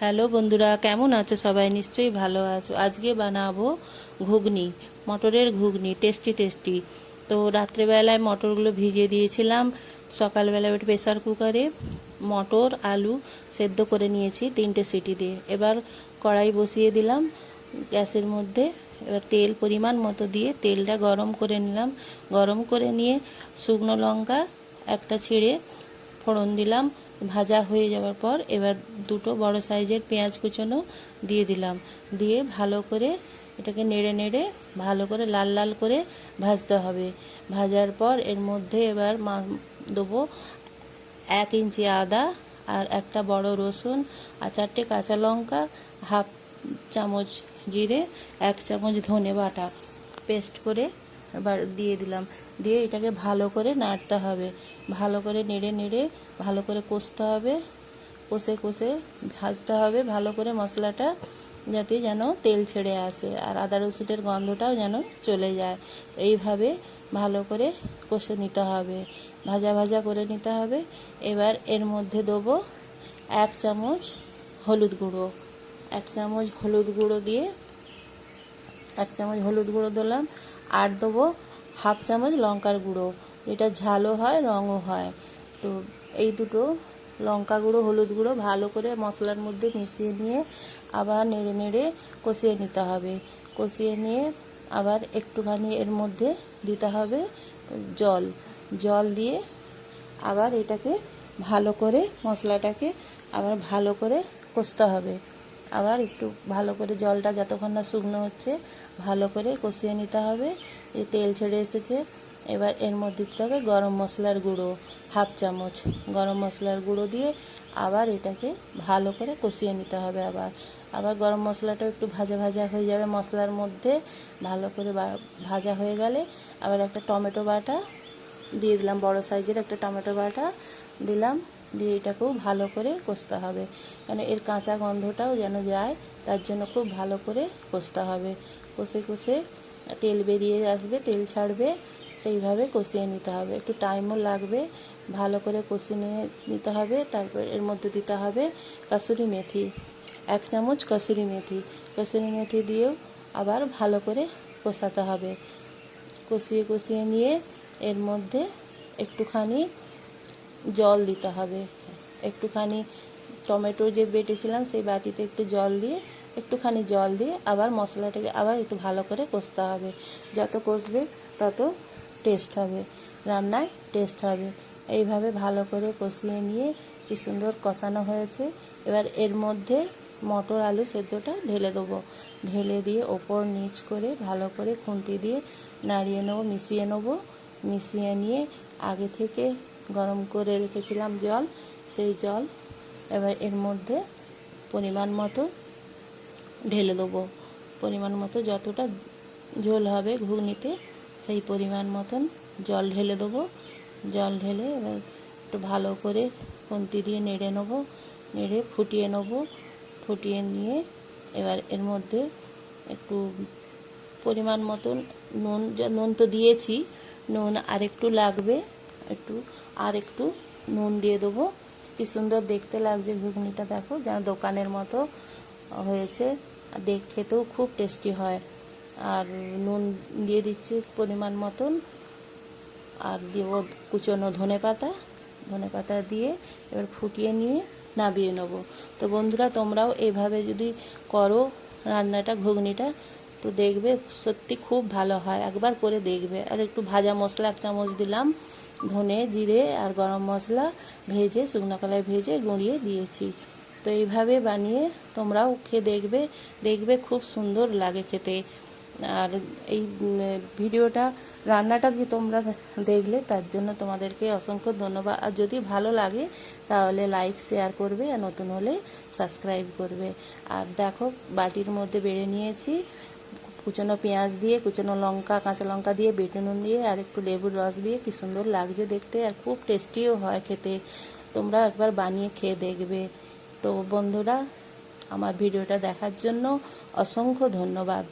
Hello বন্ধুরা, কেমন আছো সবাই? নিশ্চয়ই ভালো আছো। আজকে বানাবো ঘুগনি, মটরের ঘুগনি, টেস্টি টেস্টি। তো রাত্রেবেলায় মটরগুলো ভিজিয়ে দিয়েছিলাম। সকালবেলা প্রেসার কুকারে মটর, আলু সেদ্ধ করে নিয়েছি তিনটে সিটি দিয়ে। এবার কড়াই বসিয়ে দিলাম গ্যাসের মধ্যে। এবার তেল পরিমাণ মতো দিয়ে তেলটা গরম করে নিলাম। গরম করে নিয়ে শুকনো লঙ্কা একটা ছিঁড়ে ফোড়ন দিলাম, ভাজা হয়ে যাওয়ার পর এবার দুটো বড় সাইজের পেঁয়াজ কুচোনো দিয়ে দিলাম। দিয়ে ভালো করে এটাকে নেড়ে নেড়ে ভালো করে লাল লাল করে ভাজতে হবে। ভাজার পর এর মধ্যে এবার মা দেবো এক ইঞ্চি আদা আর একটা বড় রসুন আর চারটে কাঁচা লঙ্কা, হাফ চামচ জিরে, এক চামচ ধনে বাটা। পেস্ট করে এবার দিয়ে দিলাম। দিয়ে এটাকে ভালো করে নাড়তে হবে। ভালো করে নেড়ে নেড়ে ভালো করে কষতে হবে। কষে কষে ভাজতে হবে। ভালো করে মশলাটা যাতে যেন তেল ছেড়ে আসে আর আদা রসুনের গন্ধটাও যেন চলে যায়। এইভাবে ভালো করে কষে নিতে হবে। ভাজা ভাজা করে নিতে হবে। এবার এর মধ্যে দেবো এক চামচ হলুদ গুঁড়ো। এক চামচ হলুদ গুঁড়ো দিয়ে এক চামচ হলুদ গুঁড়ো দিলাম। আর দেবো হাফ চামচ লঙ্কার গুঁড়ো। এটা ঝালও হয়, রঙও হয়। তো এই দুটো লঙ্কা গুঁড়ো, হলুদ গুঁড়ো ভালো করে মশলার মধ্যে মিশিয়ে নিয়ে আবার নেড়ে নেড়ে কষিয়ে নিতে হবে। কষিয়ে নিয়ে আবার একটুখানি এর মধ্যে দিতে হবে জল। জল দিয়ে আবার এটাকে ভালো করে মশলাটাকে আবার ভালো করে কষতে হবে। আবার একটু ভালো করে জলটা যতক্ষণ না শুকনো হচ্ছে, ভালো করে কষিয়ে নিতে হবে। এই তেল ছেড়ে এসেছে। এবার এর মধ্যে দিতে হবে গরম মশলার গুঁড়ো, হাফ চামচ গরম মশলার গুঁড়ো দিয়ে আবার এটাকে ভালো করে কষিয়ে নিতে হবে আবার। আবার গরম মশলাটা একটু ভাজা ভাজা হয়ে যাবে মশলার মধ্যে, ভালো করে ভাজা হয়ে গেলে আবার একটা টমেটো বাটা দিয়ে দিলাম, বড় সাইজের একটা টমেটো বাটা দিলাম। দিয়ে এটাকেও ভালো করে কষতে হবে। কেন এর কাঁচা গন্ধটাও যেন যায়, তার জন্য খুব ভালো করে কষতে হবে। কষে কষে তেল বেরিয়ে আসবে, তেল ছাড়বে, সেইভাবে কষিয়ে নিতে হবে। একটু টাইমও লাগবে, ভালো করে কষিয়ে নিতে হবে, তারপর এর মধ্যে দিতে হবে কাসুরি মেথি, এক চামচ কাসুরি মেথি। কাসুরি মেথি দিয়েও আবার ভালো করে কষাতে হবে। কষিয়ে কষিয়ে নিয়ে এর মধ্যে একটুখানি জল দিতে হবে। একটুখানি টমেটো যে বেটেছিলাম, সেই বাটিতে একটু জল দিয়ে, একটুখানি জল দিয়ে আবার মশলাটাকে আবার একটু ভালো করে কষতে হবে। যত কষবে, তত টেস্ট হবে। রান্নায় টেস্ট হবে। এইভাবে ভালো করে কষিয়ে নিয়ে কি সুন্দর কষানো হয়েছে। এবার এর মধ্যে মটর আলু সেদ্ধটা ঢেলে দেবো। ঢেলে দিয়ে ওপর নিচ করে ভালো করে খুন্তি দিয়ে নাড়িয়ে নেব, মিশিয়ে নেব। মিশিয়ে নিয়ে আগে থেকে গরম করে রেখেছিলাম জল, সেই জল এবার এর মধ্যে পরিমাণ মতো ঢেলে দেবো। পরিমাণ মতো যতটা ঝোল হবে ঘুগনিতে, সেই পরিমাণ মতন জল ঢেলে দেবো। জল ঢেলে এবার একটু ভালো করে খুন্তি দিয়ে নেড়ে নেব, নেড়ে ফুটিয়ে নেব। ফুটিয়ে নিয়ে এবার এর মধ্যে একটু পরিমাণ মতন নুন নুন তো দিয়েছি, নুন আরেকটু লাগবে। একটু, আর একটু নুন দিয়ে দেবো। কি সুন্দর দেখতে লাগছে ঘুগনিটা, দেখো, যেন দোকানের মতো হয়েছে। দেখ, খেতেও খুব টেস্টি হয়। আর নুন দিয়ে দিচ্ছি পরিমাণ মতন। আর দেব কুচনো ধনে পাতা। ধনে পাতা দিয়ে এবার ফুটিয়ে নিয়ে নামিয়ে নেব। তো বন্ধুরা, তোমরাও এভাবে যদি করো রান্নাটা, ঘুগনিটা, তো দেখবে সত্যি খুব ভালো হয়। একবার করে দেখবে। আর একটু ভাজা মশলা এক চামচ দিলাম। ধনে, জিরে আর গরম মশলা ভেজে, শুকনো কলায় ভেজে গুঁড়িয়ে দিয়েছি। তো এইভাবে বানিয়ে তোমরাও খেয়ে দেখবে দেখবে খুব সুন্দর লাগে খেতে। আর এই ভিডিওটা, রান্নাটা যে তোমরা দেখলে তার জন্য তোমাদেরকে অসংখ্য ধন্যবাদ। আর যদি ভালো লাগে, তাহলে লাইক, শেয়ার করবে আর নতুন হলে সাবস্ক্রাইব করবে। আর দেখো, বাটির মধ্যে বেড়ে নিয়েছি। কুচনো পেঁয়াজ দিয়ে, কুচনো লঙ্কা, কাঁচা লঙ্কা দিয়ে, বেটে নুন দিয়ে, আর একটু লেবুর রস দিয়ে। কী সুন্দর লাগছে দেখতে আর খুব টেস্টিও হয় খেতে। তোমরা একবার বানিয়ে খেয়ে দেখবে। তো বন্ধুরা, আমার ভিডিওটা দেখার জন্য অসংখ্য ধন্যবাদ।